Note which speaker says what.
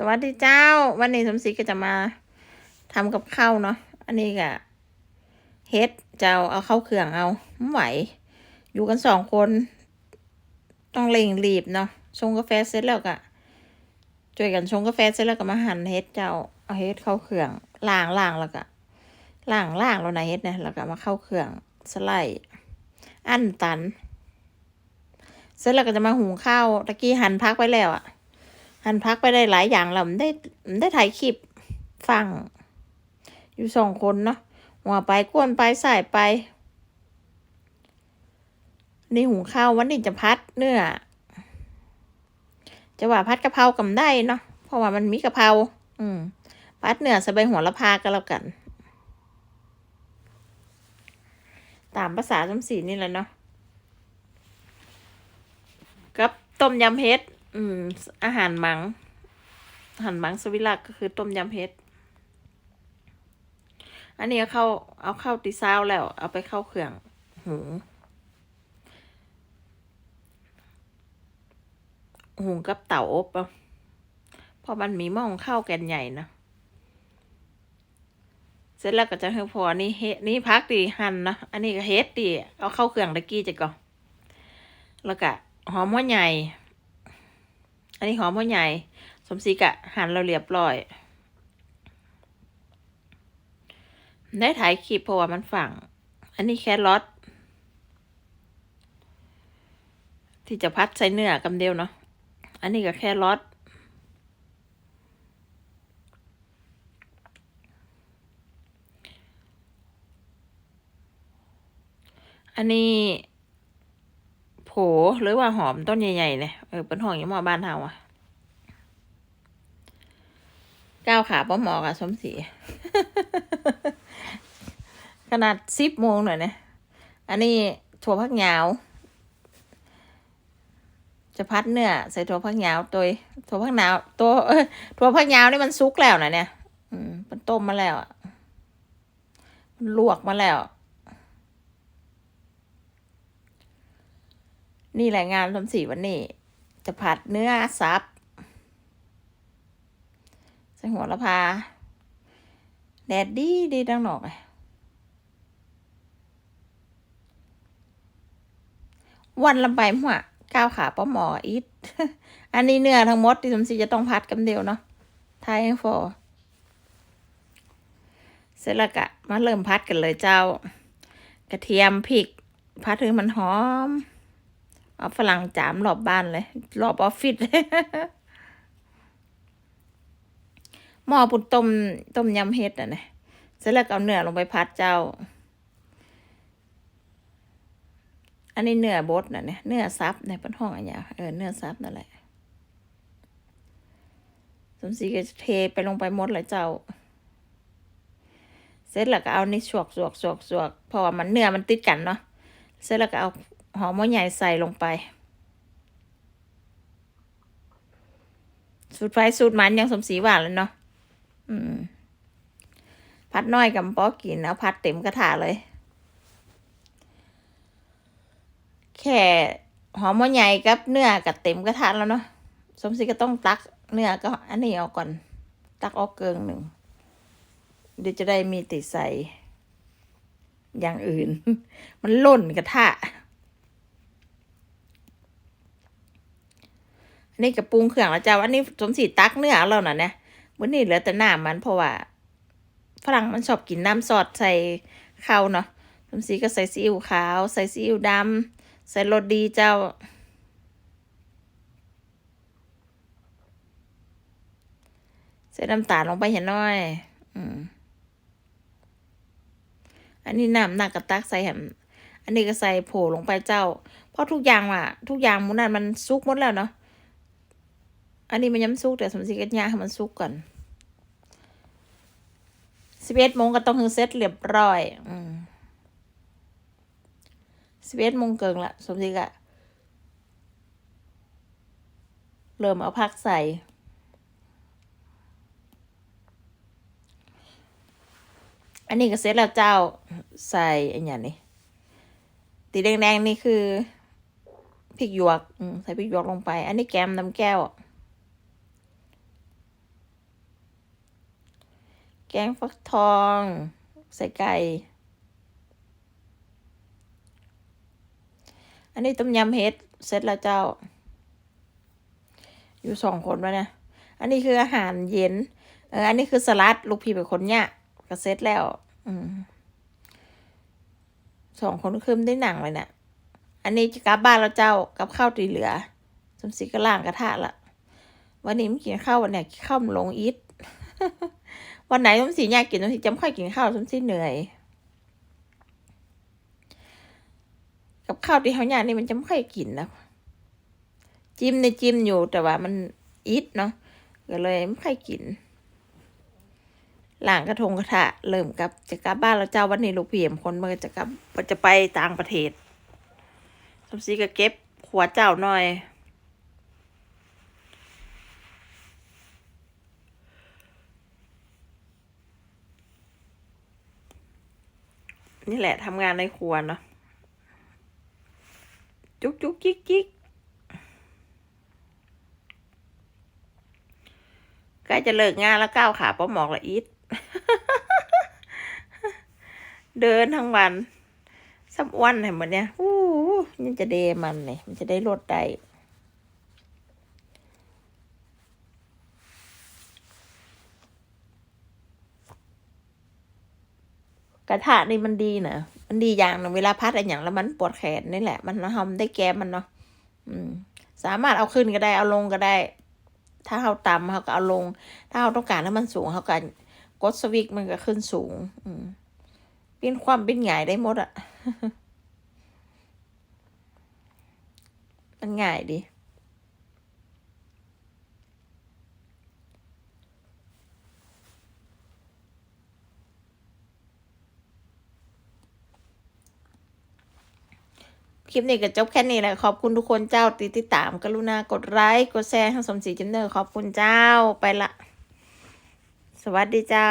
Speaker 1: สวัสดีเจ้า วันนี้สมศรีก็จะมาทำกับข้าวเนาะอันนี้ก็เฮ็ดเจ้าเอาเข้าเครื่องเอาไม่ไหว อยู่กันสองคน ต้องเร่งรีบเนาะชงกาแฟเสร็จแล้วก็ช่วยกันชงกาแฟเสร็จแล้วก็มาหั่นเฮ็ดเจ้าเอาเฮ็ดเข้าเครื่องล้างล้างแล้วก็ล้างล้างแล้วนะเฮ็ดนะแล้วก็มาเข้าเครื่องสไลด์อั้นตัน เสร็จแล้วก็จะมาหุงข้าวตะกี้หั่นพักไว้แล้วอะ หันพักไปได้หลายอย่างแล้วมันได้มันได้ถ่ายคลิปฟัง อยู่สองคนเนาะหัวไปกวนไปใส่ไป นี่หุงข้าววันนี้จะพัดเนื้อจะว่าพัดกะเพรากำได้เนาะเพราะว่ามันมีกะเพราอืม พัดเนื้อส่ใบหัวละพาก็แล้วกัน ตามภาษาสมศรีนี่แหละเนาะกับต้มยำเฮ็ด อืม อาหารมังอาหารมังสวิรักก็คือต้มยำเฮ็ด อันนี้เอาข้าเอาเข้าตีซาวแล้ว เอาไปเข้าเครื่องหุงหุงกับเต่าอบเอาเพราะมันมีหม้องข้าวแกนใหญ่นะ เสร็จแล้วก็จะให้พอนี่เฮ็ดนี่พักดีหั่นนะ อันนี้ก็เฮ็ดดี เอาเข้าเครื่องตะกี้จะก่อน แล้วก็หอมหัวใหญ่ อันนี้หอมหัวใหญ่ สมศรีกะหั่นเราเรียบร้อย ได้ถ่ายคลิปเพราะว่ามันฝัง อันนี้แครอทที่จะพัดใส่เนื้อกำเดียวเนาะ อันนี้ก็แครอทอันนี้ หรือว่าหอมต้นใหญ่ๆเนี่ยเออเป็นหอมอย่างหมอบ้านเฮาอะก้าวขาป้าหมอกับสมศรีขนาดสิบโมงหน่อยเนี่ยอันนี้ถั่วพักยาว จะพัดเนื้อใส่ถั่วพักยาวตัวถั่วพักยาวตัวเออถั่วพักยาวนี่มันซุกแล้วนะเนี่ย อืมมันต้มมาแล้วอะมันลวกมาแล้ว นี่แหละงานสมศรีวันนี้ จะผัดเนื้อซับใส่หัวละพา แดดดีดีดังหนอกอะวันละใบหัวก้าวขาป้าหมออีทอันนี้เนื้อทั้งหมดที่สมศรีจะต้องพัดกันเดียวเนาะทายให้ฟอเสร็จแล้วกะมาเริ่มพัดกันเลยเจ้า กระเทียมพริก พัดถึงมันหอม เอาฝรั่งจามรอบบ้านเลย รอบออฟฟิศเลยหม้อปุ่นต้มต้มยำเฮ็ดอะนะเสร็จแล้วก็เอาเนื้อลงไปพัดเจ้า อันนี้เนื้อบดน่ะเนี่ยเนื้อซับในปันห้องอันเนี้ยเออเนื้อซับนั่นแหละสมศรีก็เทไปลงไปหมดเลยเจ้า เสร็จแล้วก็เอานี่สวกสวกสวกสวกเพราะว่ามันเนื้อมันติดกันเนาะเสร็จแล้วก็เอา หอมหัวใหญ่ใส่ลงไป สูตรไฟสูตรมันยังสมศรีหวานเลยเนาะอืมพัดน้อยกับป๊อกกินเอาพัดเต็มกระถาเลย แค่หอมหัวใหญ่กับเนื้อกับเต็มกระทะแล้วเนาะสมศรีก็ต้องตักเนื้อก็อันนี้ออกก่อน ตักออกเกิงหนึ่งเดี๋ยวจะได้มีติดใส่อย่างอื่น มันล่นกระทะ อั นนี้กระปรุงเครื่องแล้วจ้าอันนี้สมศรีตักเนื้อแล้วนะเนี่ยวันนี้เหลือแต่น้ำมันเพราะว่าฝรั่งมันชอบกินน้ำซอสใส่ข้าวเนาะสมศรีก็ใส่ซีอิ๊วขาว ใส่ซีอิ๊วดำใส่รสดีเจ้าใส่น้ำตาลลงไปเห็นน้อย อืมอันนี้น้ำหนักกระตักใส่แหมอันนี้ก็ใส่โผลงไปเจ้า เพราะทุกอย่างว่ะ ทุกอย่างมูนันมันซุกหมดแล้วเนาะ อันนี้มันยังไม่ซุกแต่สมศรีก็ย่าให้มันซุกก่อนสิบเอ็ดโมงก็ต้องคือเซตเรียบร้อยอืมสิบเอ็ดโมงเกิงละสมศรีก็เริ่มเอาผักใส่ อันนี้ก็เสร็จแล้วเจ้าใส่อันอย่างนี้ตีแดงๆนี่คือพริกหยวกใส่พริกหยวกลงไป อันนี้แกมน้ำแก้ว แกงฟักทอง ใส่ไก่ อันนี้ต้มยำเฮ็ดเสร็จแล้วเจ้า อยู่สองคนวะเนี่ย อันนี้คืออาหารเย็น เออ อันนี้คือสลัด ลูกพี่เป็นคนเนี่ยก็เสร็จแล้ว อืมสองคนคืมได้หนังเลยเนะี่ยอันนี้จะกลับบ้านแล้วเจ้ากับข้าวตีเหลือสมศรีก็ล่างกระทะละ วันนี้ไม่กินข้าววันไหนข้าวมันลงอิด วันไหนสมศรีอยากกินสมศรีจำค่อยกินข้าวสมศรีเหนื่อย กับข้าวที่เขาอยากนี่มันจะไม่ค่อยกินนะจิ้มในจิ้มอยู่แต่ว่ามันอิดเนาะก็เลยไม่ค่อยกินหลังกระทงกระทะเริ่มกับจะกลับบ้านแล้วเจ้าวันนี้ลูกเพียมคนเมันจะกลับจะไปต่างประเทศสมศรีก็เก็บหัวเจ้าหน่อย นี่แหละทำงานในครัวเนาะจุกจุกจิกจิกใกล้จะเลิกงานแล้วก้าวขาป้าหมอกละอิดเดินทั้งวันสับวันเห็นมันเนี่ยอู้ยังจะเดมันเนี่ยมันจะได้ลดได้ กระทะนี่มันดีนะมันดีอย่างนึงเวลาพัดอะไรอย่างแล้วมันปวดแขนนี่แหละ มันทำได้แก้มันเนาะอืมสามารถเอาขึ้นก็ได้เอาลงก็ได้ ถ้าเขาต่ำเขาก็เอาลง ถ้าเขาต้องการให้มันสูงเขาก็กดสวิตช์มันก็ขึ้นสูง อืมเป็นความเป็นใหญ่ได้หมดอะมันง่ายดี คลิปนี้ก็จบแค่นี้แหละ ขอบคุณทุกคนเจ้าติดติดตามกรุณากดไลค์กดแชร์ให้สมศรีจิมเนอร์ขอบคุณเจ้าไปละ สวัสดีเจ้า